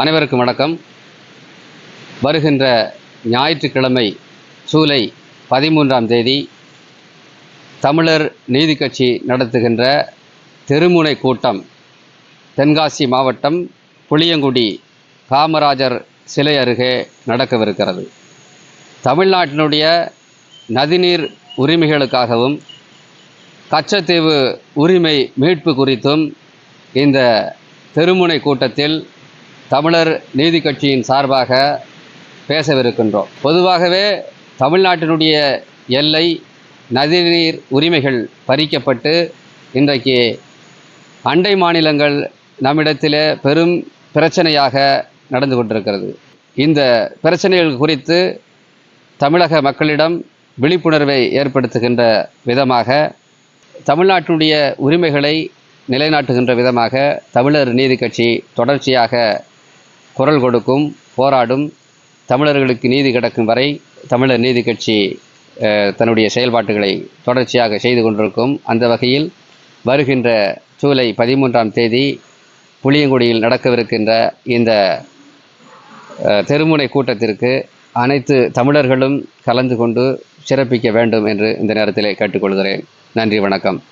அனைவருக்கும் வணக்கம். வருகின்ற ஞாயிற்றுக்கிழமை ஜூலை பதிமூன்றாம் தேதி தமிழர் நீதி கட்சி நடத்துகின்ற தெருமுனை கூட்டம் தென்காசி மாவட்டம் புளியங்குடி காமராஜர் சிலை அருகே நடக்கவிருக்கிறது. தமிழ்நாட்டினுடைய நதிநீர் உரிமைகளுக்காகவும் கச்சத்தீவு உரிமை மீட்பு குறித்தும் இந்த தெருமுனை கூட்டத்தில் தமிழர் நீதி கட்சியின் சார்பாக பேசவிருக்கின்றோம். பொதுவாகவே தமிழ்நாட்டினுடைய எல்லை நதிநீர் உரிமைகள் பறிக்கப்பட்டு இன்றைக்கு அண்டை மாநிலங்கள் நம்மிடத்திலே பெரும் பிரச்சனையாக நடந்து கொண்டிருக்கிறது. இந்த பிரச்சனைகள் குறித்து தமிழக மக்களிடம் விழிப்புணர்வை ஏற்படுத்துகின்ற விதமாக தமிழ்நாட்டினுடைய உரிமைகளை நிலைநாட்டுகின்ற விதமாக தமிழர் நீதி கட்சி தொடர்ச்சியாக குரல் கொடுக்கும் போராடும் தமிழர்களுக்கு நீதி கிடக்கும் வரை தமிழர் நீதி கட்சி தன்னுடைய செயல்பாட்டுகளை தொடர்ச்சியாக செய்து கொண்டிருக்கும். அந்த வகையில் வருகின்ற ஜூலை பதிமூன்றாம் தேதி புளியங்குடியில் நடக்கவிருக்கின்ற இந்த தெருமுனை கூட்டத்திற்கு அனைத்து தமிழர்களும் கலந்து கொண்டு சிறப்பிக்க வேண்டும் என்று இந்த நேரத்திலே கேட்டுக்கொள்கிறேன். நன்றி வணக்கம்.